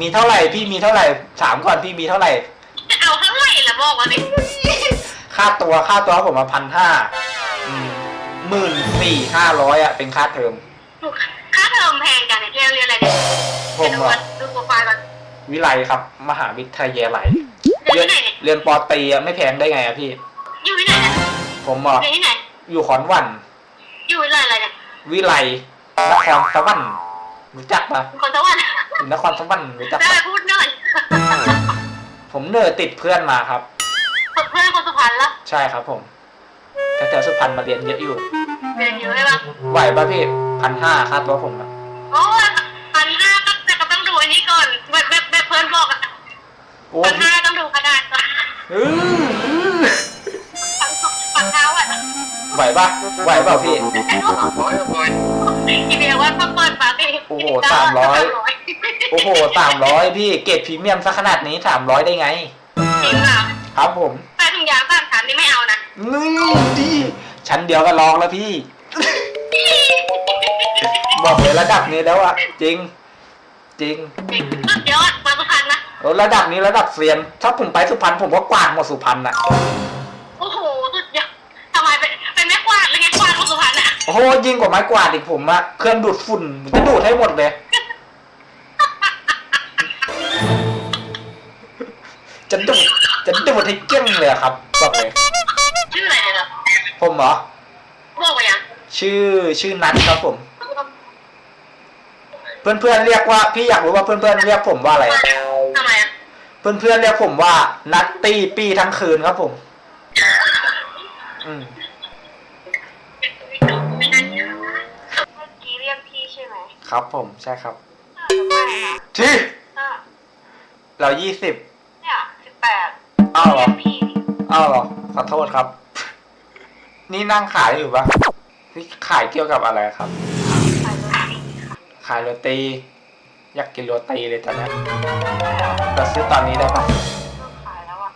มีเท่าไหร่พี่มีเท่าไหร่ถามก่อนพี่มีเท่าไหร่จะเอาเท่าไหร่ล่ะบอกมาดิค่าตัวค่าตัวผมมาพันห้าหมื่นสี่ห้าร้อยอะเป็นค่าเทอมถูกค่าเทอมแพงจังเนี่ยเรียนเรียนอะไรเนี่ยผมเดี๋ยวดูอะก่อนดูโปรไฟล์ก่อนวิไลครับ มหาวิทยาลัยเรียนที่ไหนเนี่ยเรียนปอตรีอะไม่แพงได้ไงอะพี่อยู่ที่ไหนเนี่ยผมอะเรียนที่ไหนอยู่ขอนวัน อยู่ที่ไหนอะไรเนี่ยวิไลนครสวรรค์รู้จักปะคนสวรรค์ อยู่นครสวรรค์รู้จักได้ปะพูดหน่อยผมเนอติดเพื่อนมาครับ เพื่อนคนสุพรรณละใช่ครับผมแถวๆสุพรรณมาเรียนเยอะอยู่เรียนอยู่ใช่ปะไหวป่ะพี่พันห้าค่าตัวผมอะโอ้ยพันห้าก็แต่ก็ต้องดูอันนี้ก่อนแบบแบบแบบเพื่อนบอกอะโอ้พันห้าต้องดูกระดาษก่อนอื้ออื้อพันพันเท้าอะไหวป่ะไหวเปล่าพี่ทีเดียวว่าเปิดปาร์ตี้โอ้โห300 โอ้โหสามร้อยพี่เกรดพรีเมียมซะขนาดนี้สามร้อยได้ไง จริงอะครับผมใส่ถุงยางสามชั้นนี่ไม่เอานะนี่ดีชั้นเดียวก็ลองแล้วพี่บอกเลยระดับนี้แล้วอะจริง จริงสุดยอดมาสุพรรณนะโอ้ระดับนี้ระดับเซียน ถ้าผมไปสุพรรณผมก็กวาดหมดสุพรรณอะโอ้โหสุดยอดทำไมเป็นเป็นแม่กวาดเลยไงกวาดมาสุพรรณอะโอ้โหยิ่งกว่าไม้กวาดอีกผมอะเครื่องดูดฝุ่นมันจะดูดให้หมดเลย จะดูดจะดูดให้เกลี้ยงเลยอะครับบอกเลย ชื่ออะไรเนี่ยเหรอผมเหรอ บอกไปยังชื่อชื่อนัทครับผม เพื่อนเพื่อนๆเรียกว่าพี่อยากรู้ว่าเพื่อนเพื่อนๆเรียกผมว่าอะไร ทำไมอะเพื่อนเพื่อนๆเรียกผมว่า นัตตี้ปี้ทั้งคืนครับผม อืมเมื่อกี้เรียกพี่ใช่ไหมครับผมใช่ครับทำไมอะที่อะเรายี่สิบเนี่ยสิบ แปดอ้าวเหรเรีอยกพี่ดิอ้าวเหรอขอโทษครับ นี่นั่งขายอยู่ปะพี่ขายเกี่ยวกับอะไรครับใส่เลยค่ะขายโรตี อยากกินโรตีเลยตอนนี้เราซื้อตอนนี้ได้ปะเลิกขายแล้วอะ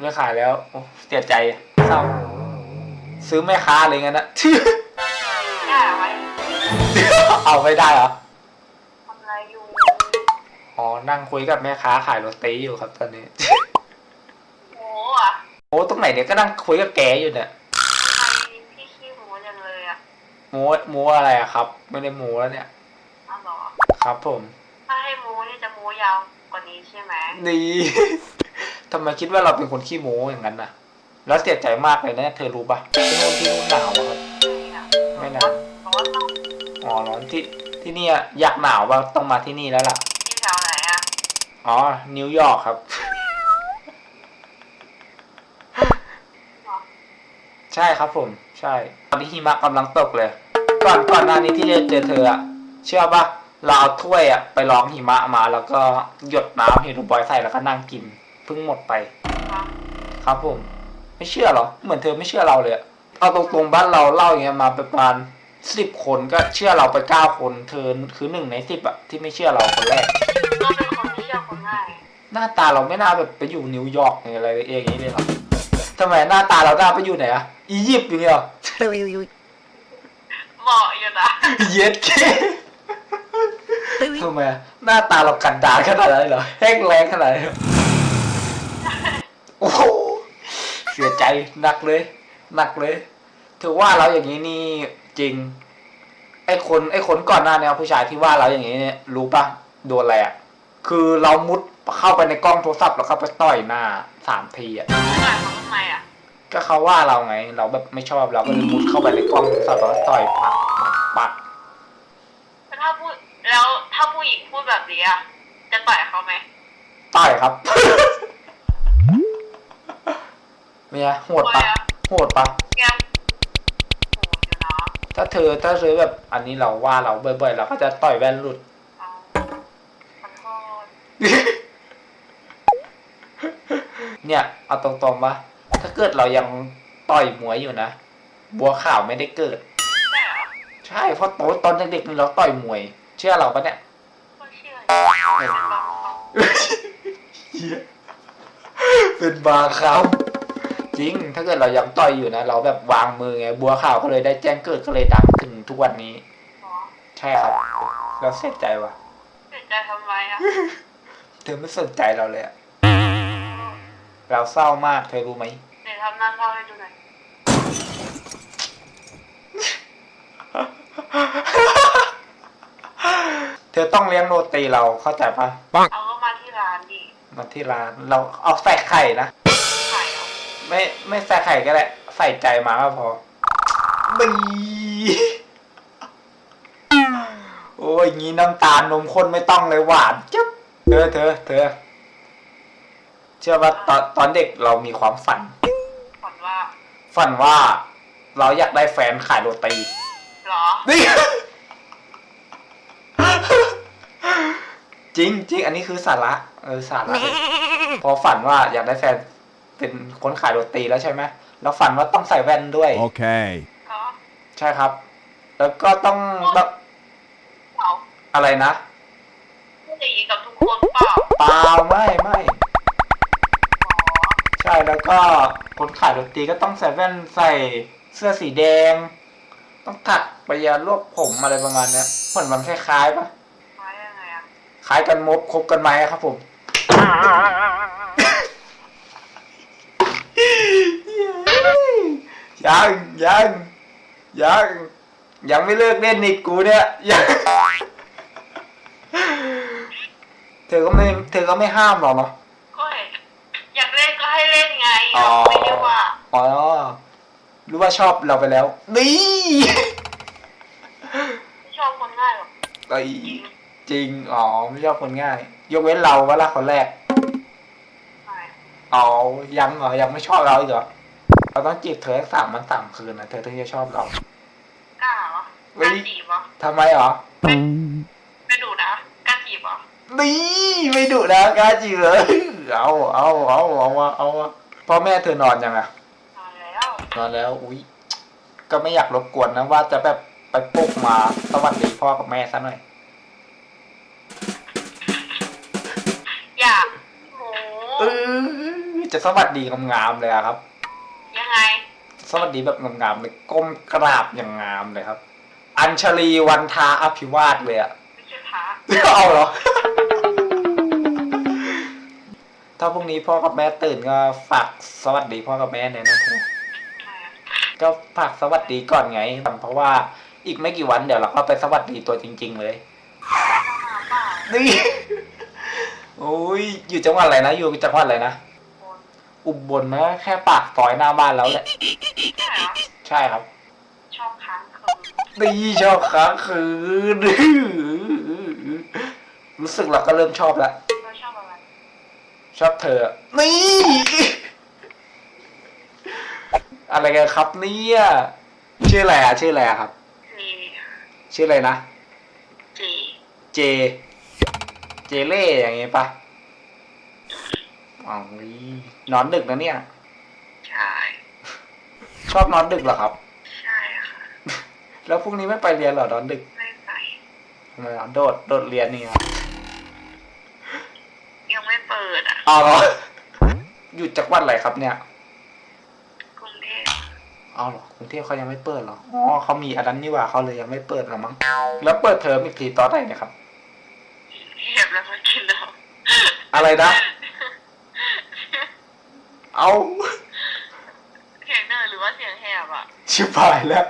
เลิกขายแล้วโอ้เสียใจเศร้าซื้อแม่ค้าเลยงั้นนะ ได้อะไรเอาไม่ได้เหรอ ทำอะไรอยู่อ๋อ นั่งคุยกับแม่ค้าขายโรตีอยู่ครับตอนนี้โอ้อะ โอ้ตรงไหนเนี่ยก็นั่งคุยกับแกอยู่เนี่ยใครพี่ขี้หมูจังเลยอะโม้โม้อะไรอะครับ ไม่ได้โม้แล้วเนี่ยอ้าวเหรอครับผม ถ้าให้หมูนี่จะหมูยาวกว่านี้ใช่ไหมนี่ ทำไมคิดว่าเราเป็นคนขี้โม้อย่างนั้นนะแล้วเสียใจมากเลยนะเธอรู้ปะที่นู่นที่นู่นหนาวอะครับ ไม่หนาวบอกว่าต้องอ๋อร้อนที่ที่เนี่ยอยากหนาวว่าต้องมาที่นี่แล้วล่ะ ที่แถวไหนอะ อ๋อ นิวยอร์กครับ ใช่ครับผม ใช่ ตอนนี้หิมะกำลังตกเลย ก่อนก่อนหน้านี้ที่จะเจอเธออะเชื่อปะเราเอาถ้วยอะไปรองหิมะมา แล้วก็หยดน้ำเฮโรบอยใส่แล้วก็นั่งกินเพิ่งหมดไป ครับผม ไม่เชื่อเหรอ เหมือนเธอไม่เชื่อเราเลยอะเอาตรงๆบ้านเราเล่าอย่างเงี้ยมาประมาณสิบคนก็เชื่อเราไปเก้าคน เธอคือหนึ่งในสิบอะที่ไม่เชื่อเราคนแรก ก็เป็นคนที่เชื่อคนง่าย หน้าตาเราไม่น่าแบบไปอยู่นิวยอร์กอะไรอย่างนี้เลยหรอ ทำไมหน้าตาเราหน้าไปอยู่ไหนอะอียิปต์อย่างเงี้ยเหรอเหมาะอยู่นะเย็ดเคทำไมอะหน้าตาเรากันดารขนาดนั้นเลยเหรอแห้งแรงขนาดนั้นเลยเหรอโอ้โหเสียใจหนักเลยหนักเลย ถือว่าเราอย่างนี้นี่จริง ไอ้คนไอ้คนก่อนหน้าเนี่ยผู้ชายที่ว่าเราอย่างนี้เนี่ยรู้ปะโดนอะไรอะคือเรามุดเข้าไปในกล้องโทรศัพท์แล้วเข้าไปต่อยหน้าสามทีอะ หมายความว่าทำไมอะ ก็เขาว่าเราไง เราแบบไม่ชอบเราก็เลยมุดเข้าไปในกล้องโทรศัพท์แล้วต่อยปักปักปักแล้วถ้าพูดแล้วถ้าผู้หญิงพูดแบบนี้อะ จะต่อยเขาไหมต่อยครับ เนี่ยโหดปะโหดปะแกมโหอยู่นะถ้าเธอถ้าเธอแบบอันนี้เราว่าเราบ่อยๆเราก็จะต่อยแว่นหลุดเอาขอโทษ เนี่ย เอาตรงๆปะ ถ้าเกิดเรายังต่อยมวยอยู่นะบัวขาวไม่ได้เกิดใช่เหรอใช่เพราะโตตอนเด็กๆนี่เราต่อยมวย เชื่อเราปะเนี่ยก็เชื่อเป็นบางครั้งเป็นบาครับจริง ถ้าเกิดเรายังต่อยอยู่นะ เราแบบวางมือไง บัวขาวก็เลยได้แจ้งเกิดก็เลยดังถึงทุกวันนี้เหรอใช่ครับ เราเสียใจว่ะเสียใจทำไมอะ เธอไม่สนใจเราเลยอะเราเศร้ามากเธอรู้ไหมเดี๋ยว ทำหน้าเศร้าให้ดูหน่อย เธอต้องเลี้ยงโรตีเราเข้าใจปะเอาก็มาที่ร้านดิมาที่ร้านเราเอาใส่ไข่นะไข่เหรอไม่ไม่ใส่ไข่ก็ได้ใส่ใจมาก็พอบีโอ้ยงี้น้ำตาลนมข้นไม่ต้องเลยหวานจ๊บเธอเธอเธอเชื่อว่าตอนตอนเด็กเรามีความฝันฝันว่า ฝันว่าเราอยากได้แฟนขายโรตีเหรอ นี่ จริงจริงอันนี้คือสาระเออสาระเลยพอฝันว่าอยากได้แฟนเป็นคนขายโรตีแล้วใช่ไหมแล้วฝันว่าต้องใส่แว่นด้วย Okay. เหรอใช่ครับ แล้วก็ต้องแบบเปล่าอะไรนะ พูดอย่างนี้กับทุกคนเปล่า เปล่าไม่ไม่อ๋อใช่แล้วก็คนขายโรตีก็ต้องใส่แว่นใส่เสื้อสีแดง ต้องถักไปยารวบผมอะไรประมาณเนี้ยเหมือนมันคล้ายๆปะมายังไงอะคล้ายกันมบคบกันไหมครับผมยังยังยังยังไม่เลิกเล่นอีกกูเนี่ยยังเธอก็ไม่เธอก็ไม่ห้ามหรอกเนาะ ก็เห็นอยากเล่นก็ให้เล่นไงอ๋อไม่ได้ว่า อ๋อ รู้ว่าชอบเราไปแล้ว นี่ไม่ชอบคนง่ายหรอกไอ้ยจริง อ๋อ ไม่ชอบคนง่าย ยกเว้นเราเวลาคนแรกไม่อ๋อ ยังเหรอ ยังไม่ชอบเราอีกเหรอ เราต้องจีบเธอให้สามวันสามคืนนะเธอถึงจะชอบเรากล้าเหรอเฮ้กล้ายจีบเหรอทำไมเหรอไม่ดูนะกล้าจีบเหรอนี่ไม่ดุนะกล้าจีบเลย เอาเอาเอาเอาเอาเอาพ่อแม่เธอนอนยังอะนอนแล้ว นอนแล้วอุ้ยก็ไม่อยากรบกวนนะว่าจะแบบไปปลุกมาสวัสดีพ่อกับแม่ซะหน่อย อยากโหเออจะสวัสดีงามๆเลยอะครับ ยังไง สวัสดีแบบงามๆเลยก้มกราบอย่างงามเลยครับ อัญชลีวันทาอภิวาสเลยอะไม่ใช่พระ เอาเหรอ ถ้าพรุ่งนี้พ่อกับแม่ตื่นก็ฝากสวัสดีพ่อกับแม่เนี่อยนะเธอไม่อะก็ฝากสวัสดีก่อนไง เพราะว่าอีกไม่กี่วันเดี๋ยวเราก็ไปสวัสดีตัวจริง ๆ เลยเข้ามาเปล่านี่โอ้ยอยู่จังหวัดอะไรนะ อยู่จังหวัดอะไรนะคนอุบลนะแค่ปากซอยหน้าบ้านแล้วแหละ ใช่เหรอใช่ครับ ชอบค้างคืนนี่ชอบค้างคืน รู้สึกเราก็เริ่มชอบแล้ว เราชอบอะไร ชอบเธอ นี่ อะไรกันครับเนี่ยชื่ออะไรอะชื่ออะไรอะครับจีชื่ออะไรนะ จีเจ เจเล่อย่างงี้ปะอ๋อนอนดึกนะเนี่ย ใช่ชอบนอนดึกเหรอครับ ใช่ค่ะ แล้วพรุ่งนี้ไม่ไปเรียนเหรอ นอนดึก ไม่ไปทำไมอะโดด โดดเรียนนี่ครับยังไม่ เปิดอะอ๋อเหรออยู่จังหวัดอะไรครับเนี่ยกรุงเทพเอาเหรอกรุงเทพเขายังไม่เปิดเหรออ๋อเขามีอันนั้นนี่หว่าเขาเลยยังไม่เปิดหรอมั้งแล้วเปิดเทอมอีกทีตอนไหนเนี่ยครับ เห็บแล้วมากินแล้วอะไรนะ เอาเสียงเนอหรือว่าเสียงแหบอะชิบหายแล้ว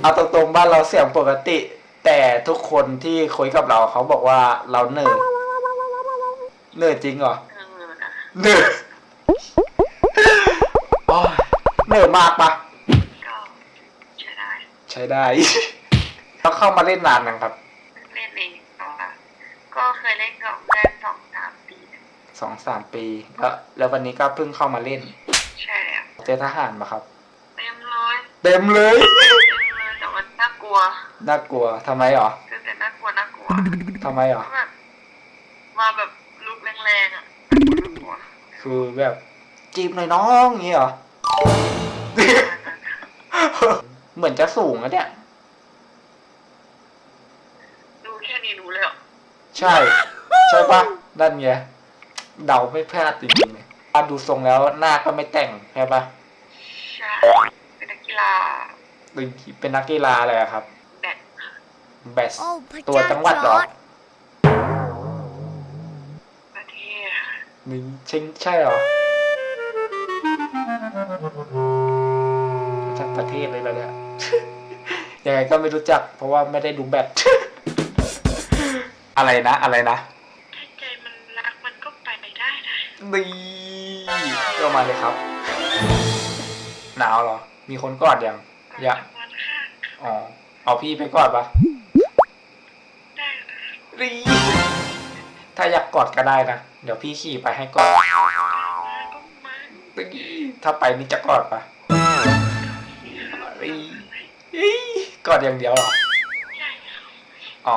เอาตรงๆบ้านเราเสียงปกติ แต่ทุกคนที่คุยกับเราเขาบอกว่าเราเหนื่อย เหนื่อยจริงเหรอเออนะเหนื่อยโอ้ยเหนื่อยมากปะก็ใช้ได้ใช้ได้ แล้วเข้ามาเล่นนานนะครับเล่นเองต่อละก็เคยเล่นกับเพื่อนสองสามปีนะสองสามปี แล้วแล้ววันนี้ก็เพิ่งเข้ามาเล่น ใช่แล้วเจอทหารมาครับ เต็มเลยเต็มเลยเต็มเลยแต่มันน่ากลัวน่ากลัวทำไมหรอเจอแต่น่ากลัวน่ากลัวทำไมหรอ ก็แบบมาแบบลุกแรงๆอะน่ากลัว คือแบบจีบหน่อยน้องอย่างงี้เหรอ เหมือนจะสูงอะเนี่ย ดูแค่นี้รู้เลยเหรอใช่ ใช่ปะนั่นไงเดาไม่พลาดจริงๆเลยอะดูทรงแล้วหน้าก็ไม่แต่งใช่ปะใช่เป็นนักกีฬาเป็นนักกีฬาอะไรอะครับ แบด แบสโอ้พระตัวเจ้าจังหวัดเหรอจ มึงใช่ใช่เหรอทั้งประเทศเลยเหรอเนี่ยยังไงก็ไม่รู้จัก เพราะว่าไม่ได้ดูแบตอะไรนะ อะไรนะถ้าใจมันรักมันก็ไปได้นะนี่ก็มาเลยครับ หนาวเหรอ มีคนกอดยังอยากวันข้างอ๋อเอาพี่ไปกอดปะได้นะนี่ ถ้าอยากกอดก็ได้นะ เดี๋ยวพี่ขี่ไปให้กอดถ้าไปนี่จะกอดปะกอดอย่างเดียวเหรอ อ๋อ